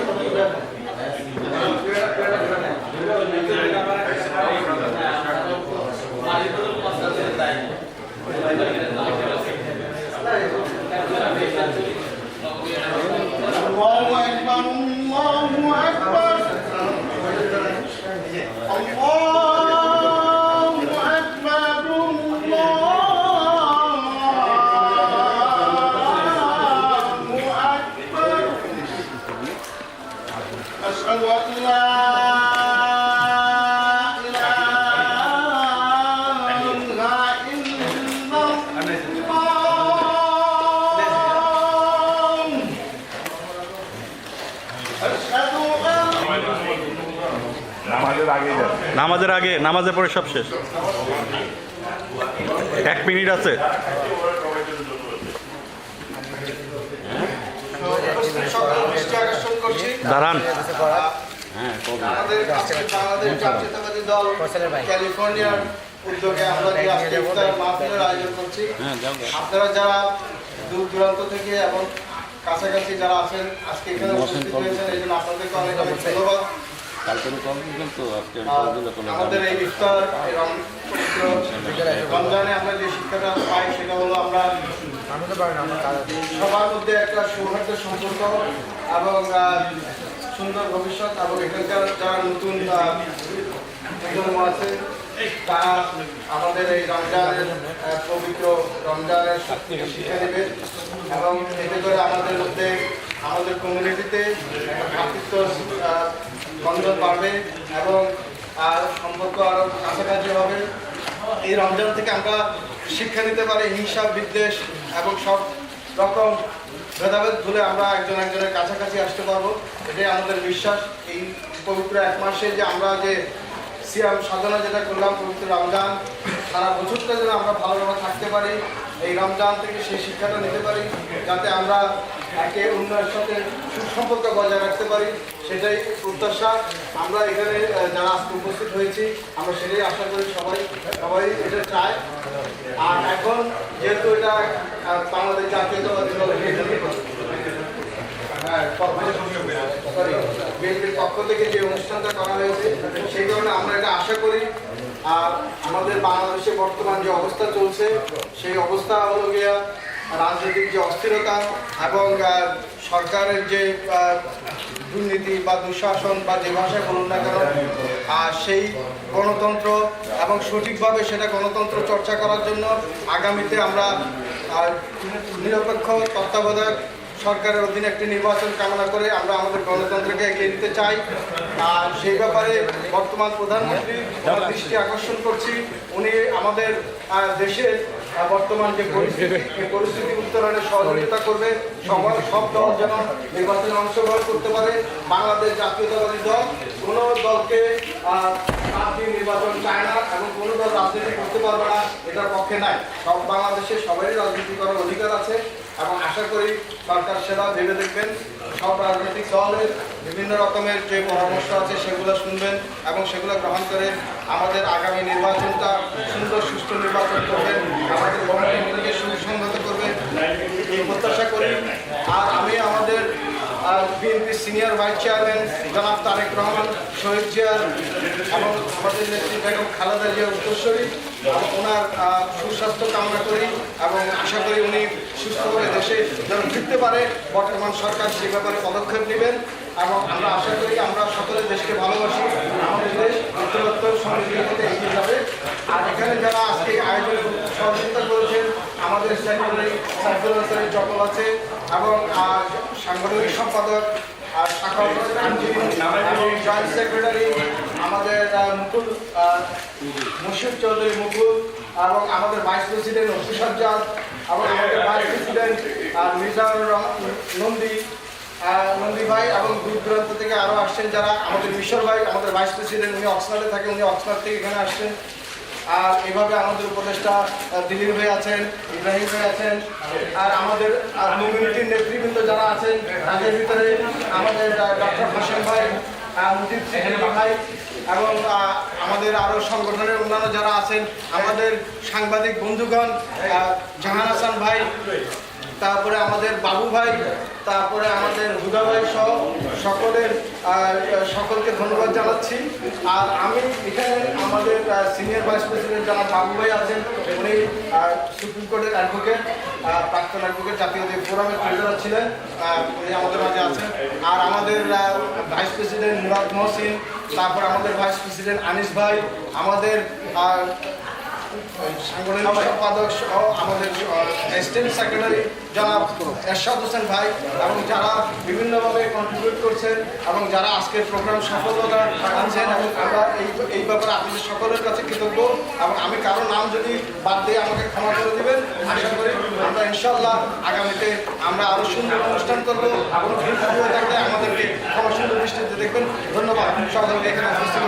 الطبيب أشهد أن لا إله إلا الله أشهد أن নামাজের আগে যান নামাজের আগে নামাজের পরে সব শেষ এক মিনিট আছে দৃষ্টি আকর্ষণ করছি। দাঁড়ান। আমাদের আজকে বাংলাদেশ জাতীয়তাবাদী দল ক্যালিফোর্নিয়ার উদ্যোগে আমরা যে আজকে ইফতার মাহফিলের আয়োজন করছি। আপনারা যারা দূর দূরান্ত থেকে এবং কাছাকাছি যারা আছেন আজকে এখানে উপস্থিত হয়েছেন এই জন্য আপনাদেরকে অনেক অনেক ধন্যবাদ। আমাদের এই ইফতার এই রম- রমজানে আমরা যে শিক্ষাটা পাই সেটা হলো আমরা সবার মধ্যে একটা সৌহার্দ্য সম্পর্ক এবং সুন্দর ভবিষ্যৎ এবং এখানকার যারা নতুন প্রজন্ম আছে তারা আমাদের এই রমজানের পবিত্র রমজানের শিক্ষা নেবে এবং এতে করে আমাদের মধ্যে আমাদের কমিউনিটিতে ভাতৃত্ব আহ, বন্ধন বাড়বে এবং আর সম্পর্ক আরও কাছাকাছি হবে। এই রমজান থেকে আমরা শিক্ষা নিতে পারি হিংসা বিদ্বেষ এবং সব রকম ভেদাভেদ ভুলে আমরা একজন একজনের কাছাকাছি আসতে পারব। এটাই আমাদের বিশ্বাস। এই পবিত্র এক মাসে যে আমরা যে সিয়াম সাধনা যেটা করলাম, পবিত্র রমজান সারা বছরটা যেন আমরা ভালোভাবে থাকতে পারি এই রমজান থেকে সেই শিক্ষাটা নিতে পারি যাতে আমরা একে অন্যের সাথে সুসম্পর্ক বজায় রাখতে পারি সেটাই প্রত্যাশা। আমরা এখানে যারা আজকে উপস্থিত হয়েছি আমরা সেটাই আশা করি সবাই সবাই এটা চায়। আর এখন যেহেতু এটা বাংলাদেশ জাতীয়তাবাদী দল হ্যাঁ, পক্ষ থেকে যে অনুষ্ঠানটা করা হয়েছে সেই কারণে আমরা এটা আশা করি। আর আমাদের বাংলাদেশে বর্তমান যে অবস্থা চলছে, সেই অবস্থা হলো গিয়া রাজনৈতিক যে অস্থিরতা এবং সরকারের যে দুর্নীতি বা দুঃশাসন বা যে ভাষায় বলুন না কেন, আর সেই গণতন্ত্র এবং সঠিকভাবে সেটা গণতন্ত্র চর্চা করার জন্য আগামীতে আমরা নিরপেক্ষ তত্ত্বাবধায়ক সরকারের অধীনে একটি নির্বাচন কামনা করে আমরা আমাদের গণতন্ত্রকে এগিয়ে নিতে চাই। আর সেই ব্যাপারে বর্তমান প্রধানমন্ত্রী দৃষ্টি আকর্ষণ করছি। উনি আমাদের দেশের বর্তমান যে পরিস্থিতি পরিস্থিতি উত্তরণে সহযোগিতা করবে। সবার, সব দল যেন নির্বাচনে অংশগ্রহণ করতে পারে। বাংলাদেশ জাতীয়তাবাদী দল, কোনো দলকে নির্বাচন চায় না এবং কোনো দল রাজনীতি করতে পারবে না, এটার পক্ষে নাই। সব বাংলাদেশে সবারই রাজনীতি করার অধিকার আছে। এবং আশা করি সরকার সেরা ভেবে দেখবেন। সব রাজনৈতিক দলের বিভিন্ন রকমের যে পরামর্শ আছে সেগুলো শুনবেন এবং সেগুলো গ্রহণ করে আমাদের আগামী নির্বাচনটা সুন্দর, সুষ্ঠু নির্বাচন করবেন, আমাদের গণতন্ত্রকে সুসংহত করবেন। এই প্রত্যাশা করি। আর আমি আমাদের বিএনপি সিনিয়র ভাইস চেয়ারম্যান জনাব তারেক রহমান, শহীদ জিয়া এবং আমাদের নেত্রী বেগম খালেদা জিয়া উত্তরস্বরী ওনার সুস্বাস্থ্য কামনা করি এবং আশা করি উনি সুস্থভাবে দেশে যেন ফিরতে পারে। বর্তমান সরকার সে ব্যাপারে পদক্ষেপ নেবেন এবং আমরা আশা করি আমরা সকলে দেশকে ভালোবাসি। আমাদের দেশ উত্তরোত্তর সমৃদ্ধির পথে এগিয়ে যাবে। আর এখানে যারা আজকে আয়োজন সহযোগিতা করেছেন আমাদের সেক্রেটারি সাইফুল হাসানের চকল আছে এবং সাংগঠনিক সম্পাদক জয়েন্ট সেক্রেটারি আমাদের মুকুল মুশিদ চৌধুরী মুকুল, এবং আমাদের ভাইস প্রেসিডেন্ট অফিসাজ্জাদ এবং আমাদের ভাইস প্রেসিডেন্ট রহমান নন্দী নন্দী ভাই, এবং দূর দূরান্ত থেকে আরও আসছেন যারা, আমাদের মিশর ভাই, আমাদের ভাইস প্রেসিডেন্ট, উনি অক্সফোর্ডে থাকে উনি অক্সফোর্ড থেকে এখানে আসছেন। আর এভাবে আমাদের উপদেষ্টা দিলীপ ভাই আছেন, ইব্রাহিম ভাই আছেন, আর আমাদের কমিউনিটির নেতৃবৃন্দ যারা আছেন, তাদের ভিতরে আমাদের ডক্টর হোসেন ভাই মুজিব ভাই, এবং আমাদের আরও সংগঠনের অন্যান্য যারা আছেন, আমাদের সাংবাদিক বন্ধুগণ জাহান হাসান ভাই তারপরে আমাদের বাবু ভাই, তারপরে আমাদের হুদা ভাই সহ সকলের সকলকে ধন্যবাদ জানাচ্ছি। আর আমি এখানে আমাদের সিনিয়র ভাইস প্রেসিডেন্ট যারা বাবু ভাই আছেন, উনি সুপ্রিম কোর্টের অ্যাডভোকেট প্রাক্তন অ্যাডভোকেট জাতীয় ফোরামের ট্রেজারার ছিলেন উনি আমাদের মাঝে আছেন। আর আমাদের ভাইস প্রেসিডেন্ট মুরাদ মহসিন, তারপর আমাদের ভাইস প্রেসিডেন্ট আনিস ভাই, আমাদের যারা বিভিন্নভাবে কন্ট্রিবিউট করছেন এবং যারা আজকের প্রোগ্রাম সফলতা আনছেন সকলের কাছে কৃতজ্ঞ এবং আমি কারও নাম যদি বাদ দিয়ে আমাকে ক্ষমা করে দিবেন, আশা করি আমরা ইনশাল্লাহ আগামীতে আমরা আরও সুন্দর অনুষ্ঠান করব এবং ভুল থাকলে আমাদেরকে সুন্দর দৃষ্টিতে দেখবেন। ধন্যবাদ সকলকে এখানে উপস্থিত